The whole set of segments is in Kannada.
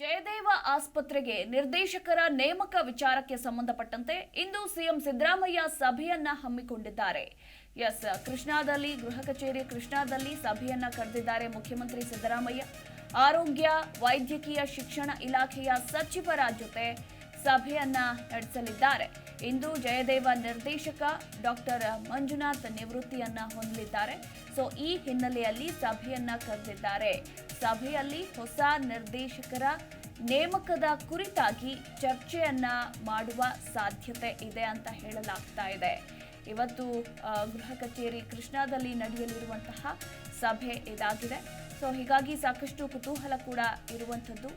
ಜಯದೇವ ಆಸ್ಪತ್ರೆಗೆ ನಿರ್ದೇಶಕರ ನೇಮಕ ವಿಚಾರಕ್ಕೆ ಸಂಬಂಧಪಟ್ಟಂತೆ ಇಂದು ಸಿಎಂ ಸಿದ್ದರಾಮಯ್ಯ ಸಭೆಯನ್ನ ಹಮ್ಮಿಕೊಂಡಿದ್ದಾರೆ. ಎಸ್, ಕೃಷ್ಣಾದಲ್ಲಿ, ಗೃಹ ಕಚೇರಿ ಕೃಷ್ಣಾದಲ್ಲಿ ಸಭೆಯನ್ನ ಕರೆದಿದ್ದಾರೆ ಮುಖ್ಯಮಂತ್ರಿ ಸಿದ್ದರಾಮಯ್ಯ. ಆರೋಗ್ಯ, ವೈದ್ಯಕೀಯ ಶಿಕ್ಷಣ ಇಲಾಖೆಯ ಸಚಿವರ ಜೊತೆ ಸಭೆಯನ್ನ ನಡೆಸಲಿದ್ದಾರೆ. ಇಂದು ಜಯದೇವ ನಿರ್ದೇಶಕ ಡಾಕ್ಟರ್ ಮಂಜುನಾಥ್ ನಿವೃತ್ತಿಯನ್ನ ಹೊಂದಲಿದ್ದಾರೆ. ಸೊ, ಈ ಹಿನ್ನೆಲೆಯಲ್ಲಿ ಸಭೆಯನ್ನ ಕರೆದಿದ್ದಾರೆ. ಸಭೆಯಲ್ಲಿ ಹೊಸ ನಿರ್ದೇಶಕರ ನೇಮಕದ ಕುರಿತಾಗಿ ಚರ್ಚೆಯನ್ನ ಮಾಡುವ ಸಾಧ್ಯತೆ ಇದೆ ಅಂತ ಹೇಳಲಾಗ್ತಾ ಇದೆ. ಇವತ್ತು ಗೃಹ ಕಚೇರಿ ಕೃಷ್ಣಾದಲ್ಲಿ ನಡೆಯಲಿರುವಂತಹ ಸಭೆ ಇದಾಗಿದೆ. ಸೊ, ಹೀಗಾಗಿ ಸಾಕಷ್ಟು ಕುತೂಹಲ ಕೂಡ ಇರುವಂಥದ್ದು.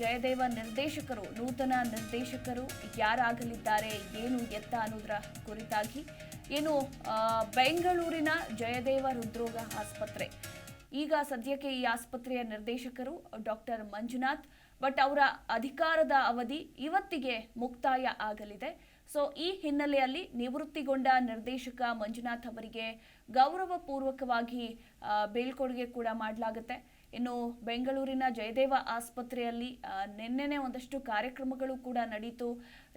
ಜಯದೇವ ನಿರ್ದೇಶಕರು, ನೂತನ ನಿರ್ದೇಶಕರು ಯಾರಾಗಲಿದ್ದಾರೆ, ಏನು ಎತ್ತ ಅನ್ನೋದರ ಕುರಿತಾಗಿ ಏನು ಬೆಂಗಳೂರಿನ ಜಯದೇವ ಹೃದ್ರೋಗ ಆಸ್ಪತ್ರೆ. ಈಗ ಸದ್ಯಕ್ಕೆ ಈ ಆಸ್ಪತ್ರೆಯ ನಿರ್ದೇಶಕರು ಡಾಕ್ಟರ್ ಮಂಜುನಾಥ್, ಬಟ್ ಅವರ ಅಧಿಕಾರದ ಅವಧಿ ಇವತ್ತಿಗೆ ಮುಕ್ತಾಯ ಆಗಲಿದೆ. ಸೊ, ಈ ಹಿನ್ನೆಲೆಯಲ್ಲಿ ನಿವೃತ್ತಿಗೊಂಡ ನಿರ್ದೇಶಕ ಮಂಜುನಾಥ್ ಅವರಿಗೆ ಗೌರವಪೂರ್ವಕವಾಗಿ ಬೀಳ್ಕೊಡುಗೆ ಕೂಡ ಮಾಡಲಾಗುತ್ತೆ. ಇನ್ನು ಬೆಂಗಳೂರಿನ ಜಯದೇವ ಆಸ್ಪತ್ರೆಯಲ್ಲಿ ನಿನ್ನೆ ನಿನ್ನೆನೆ ಒಂದಷ್ಟು ಕಾರ್ಯಕ್ರಮಗಳು ಕೂಡ ನಡೀತು.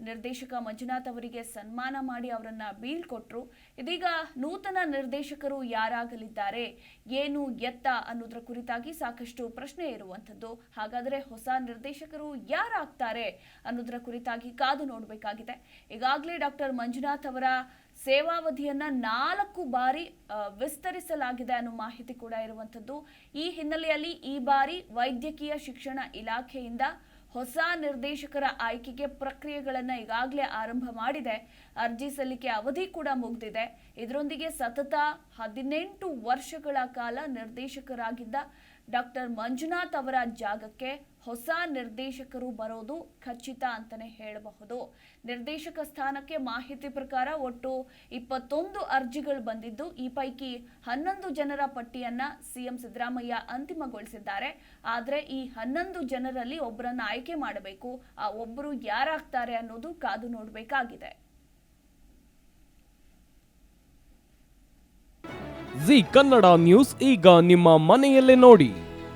ನಿರ್ದೇಶಕ ಮಂಜುನಾಥ್ ಅವರಿಗೆ ಸನ್ಮಾನ ಮಾಡಿ ಅವರನ್ನ ಬೀಳ್ಕೊಟ್ರು ಇದೀಗ ನೂತನ ನಿರ್ದೇಶಕರು ಯಾರಾಗಲಿದ್ದಾರೆ? ಏನು ಎತ್ತ ಅನ್ನೋದ್ರ ಕುರಿತಾಗಿ ಸಾಕಷ್ಟು ಪ್ರಶ್ನೆ ಇರುವಂಥದ್ದು. ಹಾಗಾದ್ರೆ ಹೊಸ ನಿರ್ದೇಶಕರು ಯಾರಾಗ್ತಾರೆ ಅನ್ನೋದ್ರ ಕುರಿತಾಗಿ ಕಾದು ನೋಡಬೇಕಾಗಿದೆ. ಈಗಾಗಲೇ ಡಾಕ್ಟರ್ ಮಂಜುನಾಥ್ ಅವರ ಸೇವಾವಧಿಯನ್ನ ನಾಲ್ಕು ಬಾರಿ ವಿಸ್ತರಿಸಲಾಗಿದೆ ಅನ್ನೋ ಮಾಹಿತಿ ಕೂಡ ಇರುವಂಥದ್ದು. ಈ ಹಿನ್ನೆಲೆಯಲ್ಲಿ ಈ ಬಾರಿ ವೈದ್ಯಕೀಯ ಶಿಕ್ಷಣ ಇಲಾಖೆಯಿಂದ ಹೊಸ ನಿರ್ದೇಶಕರ ಆಯ್ಕೆಗೆ ಪ್ರಕ್ರಿಯೆಗಳನ್ನು ಈಗಾಗಲೇ ಆರಂಭ ಮಾಡಿದೆ. ಅರ್ಜಿ ಸಲ್ಲಿಕೆ ಅವಧಿ ಕೂಡ ಮುಗಿದಿದೆ. ಇದರೊಂದಿಗೆ ಸತತ ಹದಿನೆಂಟು ವರ್ಷಗಳ ಕಾಲ ನಿರ್ದೇಶಕರಾಗಿದ್ದ ಡಾಕ್ಟರ್ ಮಂಜುನಾಥ್ ಅವರ ಜಾಗಕ್ಕೆ ಹೊಸ ನಿರ್ದೇಶಕರು ಬರೋದು ಖಚಿತ ಅಂತಲೇ ಹೇಳಬಹುದು. ನಿರ್ದೇಶಕ ಸ್ಥಾನಕ್ಕೆ ಮಾಹಿತಿ ಪ್ರಕಾರ ಒಟ್ಟು ಇಪ್ಪತ್ತೊಂದು ಅರ್ಜಿಗಳು ಬಂದಿದ್ದು, ಈ ಪೈಕಿ ಹನ್ನೊಂದು ಜನರ ಪಟ್ಟಿಯನ್ನ ಸಿಎಂ ಸಿದ್ದರಾಮಯ್ಯ ಅಂತಿಮಗೊಳಿಸಿದ್ದಾರೆ. ಆದರೆ ಈ ಹನ್ನೊಂದು ಜನರಲ್ಲಿ ಒಬ್ಬರನ್ನ ಆಯ್ಕೆ ಮಾಡಬೇಕು, ಆ ಒಬ್ಬರು ಯಾರಾಗ್ತಾರೆ ಅನ್ನೋದು ಕಾದು ನೋಡಬೇಕಾಗಿದೆ. ಜಿ ಕನ್ನಡ ನ್ಯೂಸ್, ಈಗ ನಿಮ್ಮ ಮನೆಯಲ್ಲೇ ನೋಡಿ.